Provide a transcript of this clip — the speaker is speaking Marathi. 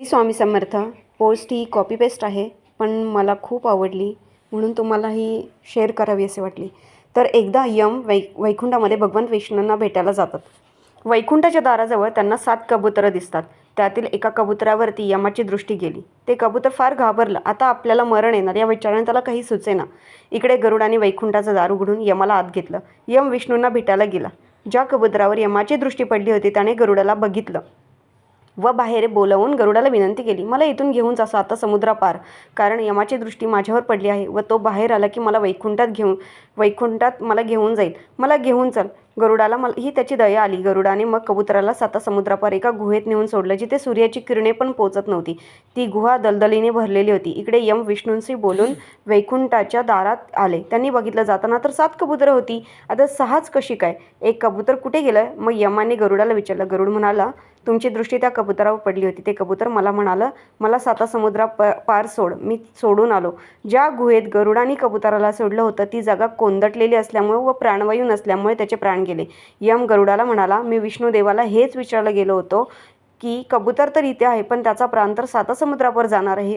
स्वामी समर्थ पोस्ट ही कॉपी पेस्ट आहे पण मला खूप आवडली म्हणून तुम्हाला ही शेअर करावी असे वाटली. तर एकदा यम वै वैकुंठामध्ये भगवान विष्णूंना भेटायला जातात. वैकुंठाच्या दाराजवळ त्यांना सात कबुतरं दिसतात. त्यातील एका कबुतरावरती यमाची दृष्टी गेली. ते कबूतर फार घाबरलं. आता आपल्याला मरण येणार या विचाराने त्याला काही सुचेना. इकडे गरुडाने वैकुंठाचं दार उघडून यमाला आत घेतलं. यम विष्णूंना भेटायला गेला. ज्या कबुतरावर यमाची दृष्टी पडली होती त्याने गरुडाला बघितलं. व बाहेर बोलवून गरुडाला विनंती केली मला इथून घेऊन जा आता समुद्रापार. कारण यमाची दृष्टी माझ्यावर पडली आहे व तो बाहेर आला की मला वैकुंठात घेऊन वैकुंठात मला घेऊन जाईल. मला घेऊन चल. गरुडाला मला ही त्याची दया आली. गरुडाने मग कबुतराला साता समुद्रापार एका गुहेत नेऊन सोडलं जिथे सूर्याची किरणे पण पोचत नव्हती. ती गुहा दलदलीने भरलेली होती. इकडे यम विष्णूंशी बोलून वैकुंठाच्या दारात आले. त्यांनी बघितलं जाताना तर सात कबुतरं होती. आता सहाच कशी काय? एक कबूतर कुठे गेलं? मग यमाने गरुडाला विचारलं. गरुड म्हणाला तुमची दृष्टी त्या कबुतरावर पडली होती. ते कबूतर मला म्हणालं मला साता समुद्रा प पार सोड. मी सोडून आलो. ज्या गुहेत गरुडाने कबुतराला सोडलं होतं ती जागा कोंदटलेली असल्यामुळे व प्राणवायू नसल्यामुळे त्याचे प्राण गेले. यम गरुडाला म्हणाला मी विष्णुदेवाला हेच विचारलं गेलो होतो की कबूतर तर इथे आहे पण त्याचा प्राण तर सातासमुद्रावर जाणार आहे.